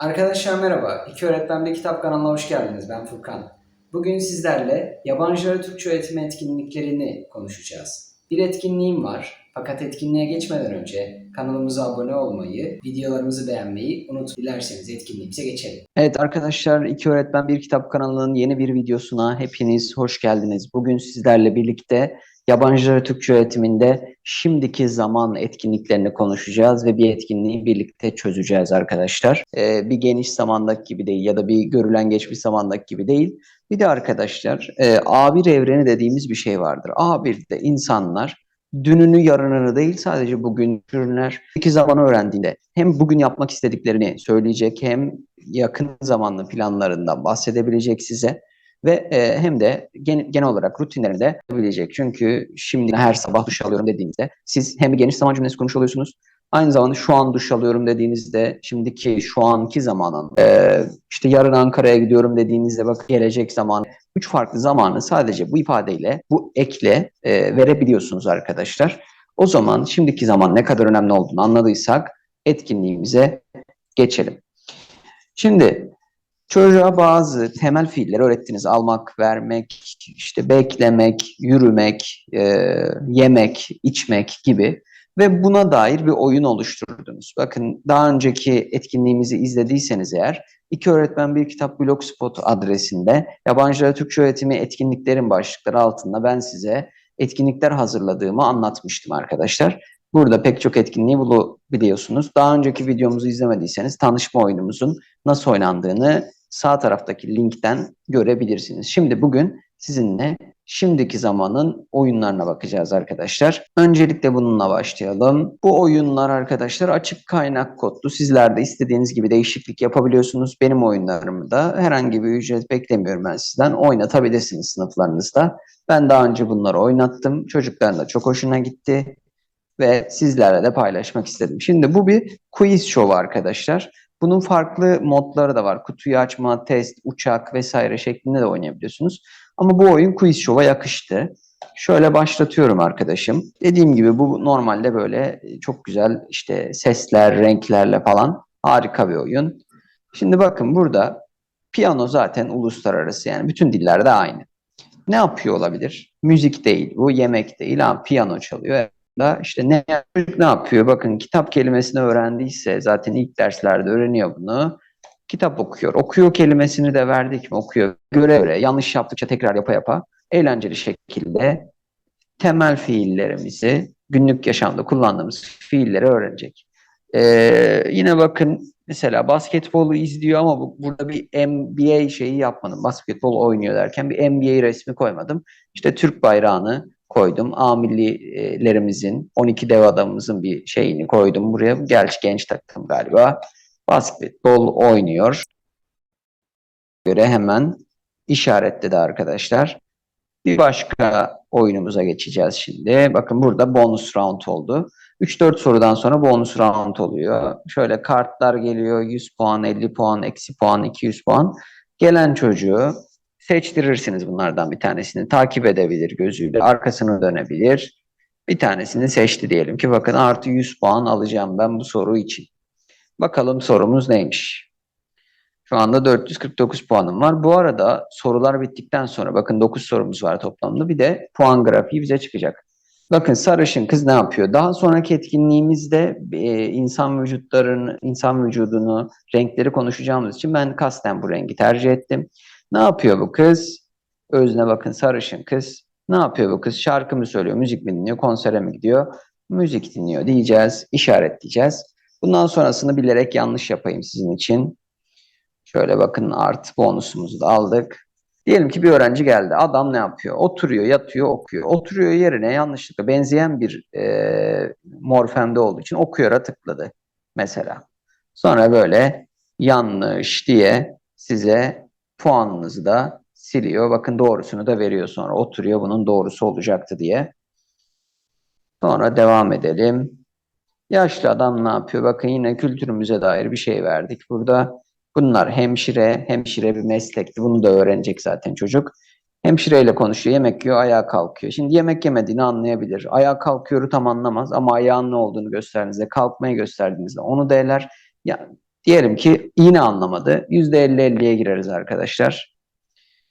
Arkadaşlar merhaba. İki Öğretmen Bir Kitap kanalına hoş geldiniz. Ben Furkan. Bugün sizlerle yabancılara Türkçe öğretim etkinliklerini konuşacağız. Bir etkinliğim var. Fakat etkinliğe geçmeden önce kanalımıza abone olmayı, videolarımızı beğenmeyi unutmayın. Dilerseniz etkinliğimize geçelim. Evet arkadaşlar İki Öğretmen Bir Kitap kanalının yeni bir videosuna hepiniz hoş geldiniz. Bugün sizlerle birlikte yabancılara Türkçe öğretiminde şimdiki zaman etkinliklerini konuşacağız ve bir etkinliği birlikte çözeceğiz arkadaşlar. Ee, bir geniş zamandaki gibi değil ya da bir görülen geçmiş zamandaki gibi değil. Bir de arkadaşlar e, A1 evreni dediğimiz bir şey vardır. A1'de insanlar dününü yarınını değil sadece bugün ürünler iki zamanı öğrendiğinde hem bugün yapmak istediklerini söyleyecek hem yakın zamanlı planlarından bahsedebilecek size ve e, hem de gen- genel olarak rutinlerini de bilecek. Çünkü şimdi her sabah duş alıyorum dediğinizde siz hem geniş zaman cümlesi kurmuş oluyorsunuz Aynı zamanda şu an duş alıyorum dediğinizde şimdiki şu anki zamanın e, işte yarın Ankara'ya gidiyorum dediğinizde bak gelecek zaman üç farklı zamanı sadece bu ifadeyle bu ekle e, verebiliyorsunuz arkadaşlar. O zaman şimdiki zaman ne kadar önemli olduğunu anladıysak etkinliğimize geçelim. Şimdi çocuğa bazı temel fiilleri öğrettiniz. Almak, vermek, işte beklemek, yürümek, e, yemek, içmek gibi ve buna dair bir oyun oluşturdunuz. Bakın daha önceki etkinliğimizi izlediyseniz eğer iki öğretmen bir kitap blogspot adresinde yabancılara Türkçe öğretimi etkinliklerin başlıkları altında ben size etkinlikler hazırladığımı anlatmıştım arkadaşlar. Burada pek çok etkinliği bulabiliyorsunuz. Daha önceki videomuzu izlemediyseniz tanışma oyunumuzun nasıl oynandığını sağ taraftaki linkten görebilirsiniz. Şimdi bugün sizinle şimdiki zamanın oyunlarına bakacağız arkadaşlar. Öncelikle bununla başlayalım. Bu oyunlar arkadaşlar açık kaynak kodlu. Sizler de istediğiniz gibi değişiklik yapabiliyorsunuz. Benim oyunlarımı da herhangi bir ücret beklemiyorum ben sizden. Oynatabilirsiniz sınıflarınızda. Ben daha önce bunları oynattım. Çocukların da çok hoşuna gitti ve sizlerle de paylaşmak istedim. Şimdi bu bir quiz show arkadaşlar. Bunun farklı modları da var. Kutuyu açma, test, uçak vesaire şeklinde de oynayabiliyorsunuz. Ama bu oyun quiz show'a yakıştı. Şöyle başlatıyorum arkadaşım. Dediğim gibi bu normalde böyle çok güzel işte sesler, renklerle falan harika bir oyun. Şimdi bakın burada piyano zaten uluslararası yani bütün dillerde aynı. Ne yapıyor olabilir? Müzik değil, bu yemek değil ama piyano çalıyor. Da işte ne, ne yapıyor? Bakın kitap kelimesini öğrendiyse zaten ilk derslerde öğreniyor bunu kitap okuyor. Okuyor kelimesini de verdik mi? Okuyor. Göre göre yanlış yaptıkça tekrar yapa yapa eğlenceli şekilde temel fiillerimizi günlük yaşamda kullandığımız fiilleri öğrenecek. Ee, yine bakın mesela basketbolu izliyor ama bu, burada bir NBA şeyi yapmadım. Basketbol oynuyor derken bir NBA resmi koymadım. İşte Türk bayrağını koydum. A millilerimizin, 12 dev adamımızın bir şeyini koydum buraya. Genç genç takım galiba basketbol oynuyor. Göre hemen işaretledi arkadaşlar. Bir başka oyunumuza geçeceğiz şimdi. Bakın burada bonus round oldu. 3-4 sorudan sonra bonus round oluyor. Şöyle kartlar geliyor. 100 puan, 50 puan, eksi puan, 200 puan. Gelen çocuğu seçtirirsiniz bunlardan bir tanesini. Takip edebilir gözüyle. Arkasını dönebilir. Bir tanesini seçti diyelim ki bakın artı 100 puan alacağım ben bu soru için. Bakalım sorumuz neymiş? Şu anda 449 puanım var. Bu arada sorular bittikten sonra bakın 9 sorumuz var toplamda. Bir de puan grafiği bize çıkacak. Bakın sarışın kız ne yapıyor? Daha sonraki etkinliğimizde e, insan vücutlarının, insan vücudunu, renkleri konuşacağımız için ben kasten bu rengi tercih ettim. Ne yapıyor bu kız? Özne bakın sarışın kız. Ne yapıyor bu kız? Şarkı mı söylüyor, müzik mi dinliyor, konsere mi gidiyor? Müzik dinliyor diyeceğiz, işaretleyeceğiz. Bundan sonrasını bilerek yanlış yapayım sizin için. Şöyle bakın artı bonusumuzu da aldık. Diyelim ki bir öğrenci geldi. Adam ne yapıyor? Oturuyor, yatıyor, okuyor. Oturuyor yerine yanlışlıkla benzeyen bir e, morfemde olduğu için okuyora tıkladı mesela. Sonra böyle yanlış diye size puanınızı da siliyor. Bakın doğrusunu da veriyor sonra. Oturuyor bunun doğrusu olacaktı diye. Sonra devam edelim. Yaşlı adam ne yapıyor? Bakın yine kültürümüze dair bir şey verdik burada. Bunlar hemşire, hemşire bir meslekti. Bunu da öğrenecek zaten çocuk. Hemşireyle konuşuyor, yemek yiyor, ayağa kalkıyor. Şimdi yemek yemediğini anlayabilir. Ayağa kalkıyoru tam anlamaz ama ayağın ne olduğunu gösterdiğinizde, kalkmayı gösterdiğinizde onu değerler. Ya, Diyelim ki yine anlamadı. %50-50'ye gireriz arkadaşlar.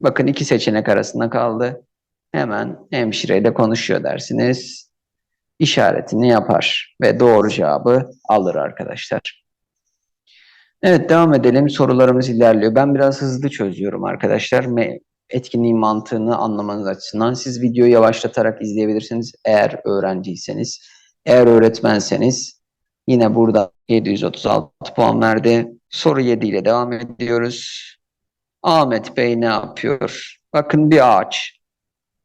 Bakın iki seçenek arasında kaldı. Hemen hemşireyle konuşuyor dersiniz. İşaretini yapar ve doğru cevabı alır arkadaşlar. Evet devam edelim. Sorularımız ilerliyor. Ben biraz hızlı çözüyorum arkadaşlar. Etkinliğin mantığını anlamanız açısından siz videoyu yavaşlatarak izleyebilirsiniz eğer öğrenciyseniz. Eğer öğretmenseniz yine burada 736 puan verdi. Soru 7 ile devam ediyoruz. Ahmet Bey ne yapıyor? Bakın bir ağaç.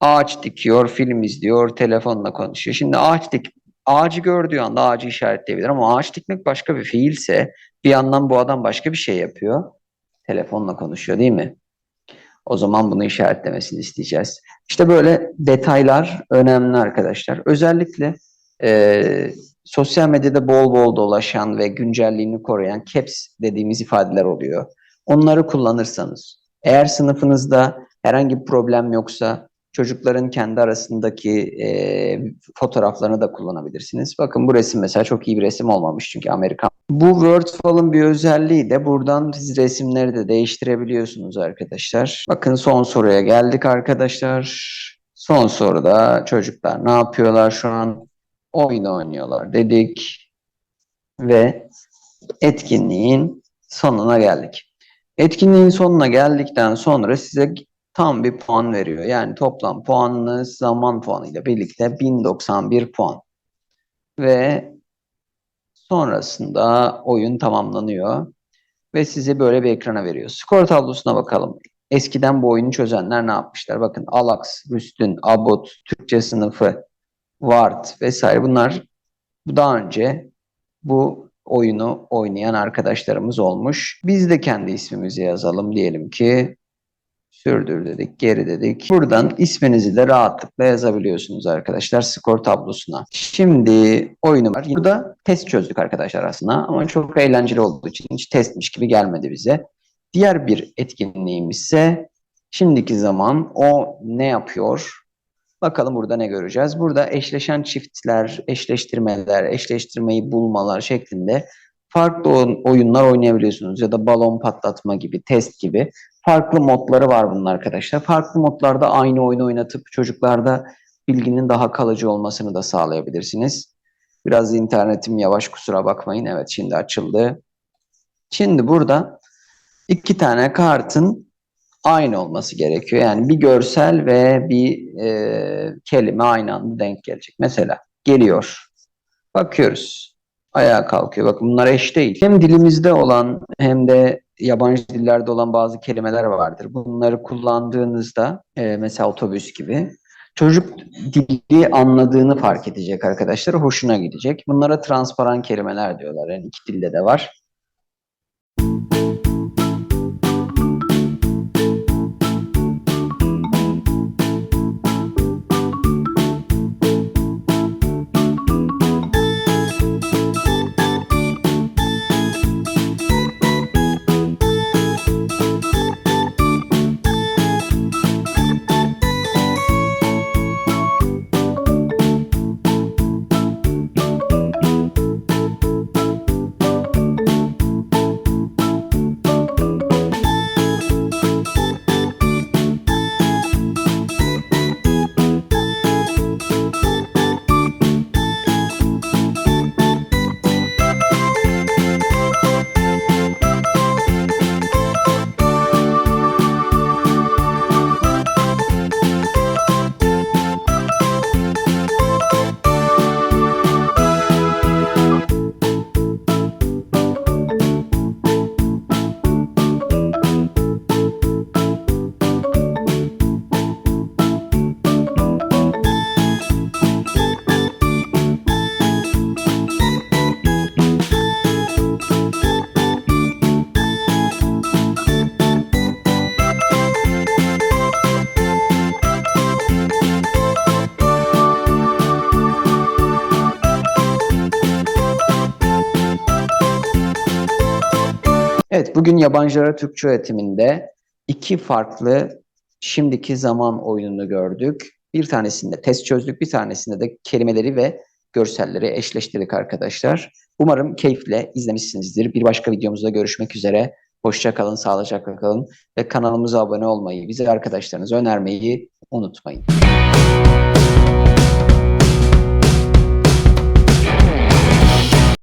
Ağaç dikiyor, film izliyor, telefonla konuşuyor. Şimdi ağaç dik ağacı gördüğü anda ağacı işaretleyebilir ama ağaç dikmek başka bir fiilse bir yandan bu adam başka bir şey yapıyor. Telefonla konuşuyor değil mi? O zaman bunu işaretlemesini isteyeceğiz. İşte böyle detaylar önemli arkadaşlar. Özellikle e, sosyal medyada bol bol dolaşan ve güncelliğini koruyan caps dediğimiz ifadeler oluyor. Onları kullanırsanız, eğer sınıfınızda herhangi bir problem yoksa çocukların kendi arasındaki e, fotoğraflarını da kullanabilirsiniz. Bakın bu resim mesela çok iyi bir resim olmamış çünkü Amerikan. Bu Wordfall'ın bir özelliği de buradan siz resimleri de değiştirebiliyorsunuz arkadaşlar. Bakın son soruya geldik arkadaşlar. Son soruda çocuklar ne yapıyorlar şu an? Oyun oynuyorlar dedik. Ve etkinliğin sonuna geldik. Etkinliğin sonuna geldikten sonra size tam bir puan veriyor. Yani toplam puanınız zaman puanıyla birlikte 1091 puan. Ve sonrasında oyun tamamlanıyor ve sizi böyle bir ekrana veriyor. Skor tablosuna bakalım. Eskiden bu oyunu çözenler ne yapmışlar? Bakın Alax, Rüstün, Abot, Türkçe sınıfı, Vart vesaire bunlar daha önce bu oyunu oynayan arkadaşlarımız olmuş. Biz de kendi ismimizi yazalım diyelim ki sürdür dedik, geri dedik. Buradan isminizi de rahatlıkla yazabiliyorsunuz arkadaşlar skor tablosuna. Şimdi oyunu var. Burada test çözdük arkadaşlar aslında ama çok eğlenceli olduğu için hiç testmiş gibi gelmedi bize. Diğer bir etkinliğimiz ise şimdiki zaman o ne yapıyor? Bakalım burada ne göreceğiz? Burada eşleşen çiftler, eşleştirmeler, eşleştirmeyi bulmalar şeklinde farklı oyunlar oynayabiliyorsunuz ya da balon patlatma gibi, test gibi farklı modları var bunun arkadaşlar. Farklı modlarda aynı oyunu oynatıp çocuklarda bilginin daha kalıcı olmasını da sağlayabilirsiniz. Biraz internetim yavaş kusura bakmayın. Evet şimdi açıldı. Şimdi burada iki tane kartın aynı olması gerekiyor. Yani bir görsel ve bir e, kelime aynı anda denk gelecek. Mesela geliyor. Bakıyoruz. Ayağa kalkıyor. Bakın bunlar eş değil. Hem dilimizde olan hem de yabancı dillerde olan bazı kelimeler vardır. Bunları kullandığınızda e, mesela otobüs gibi çocuk dili anladığını fark edecek arkadaşlar. Hoşuna gidecek. Bunlara transparan kelimeler diyorlar. Yani iki dilde de var. Evet, bugün yabancılara Türkçe öğretiminde iki farklı şimdiki zaman oyununu gördük. Bir tanesinde test çözdük, bir tanesinde de kelimeleri ve görselleri eşleştirdik arkadaşlar. Umarım keyifle izlemişsinizdir. Bir başka videomuzda görüşmek üzere. Hoşça kalın, sağlıcakla kalın ve kanalımıza abone olmayı, bize arkadaşlarınıza önermeyi unutmayın.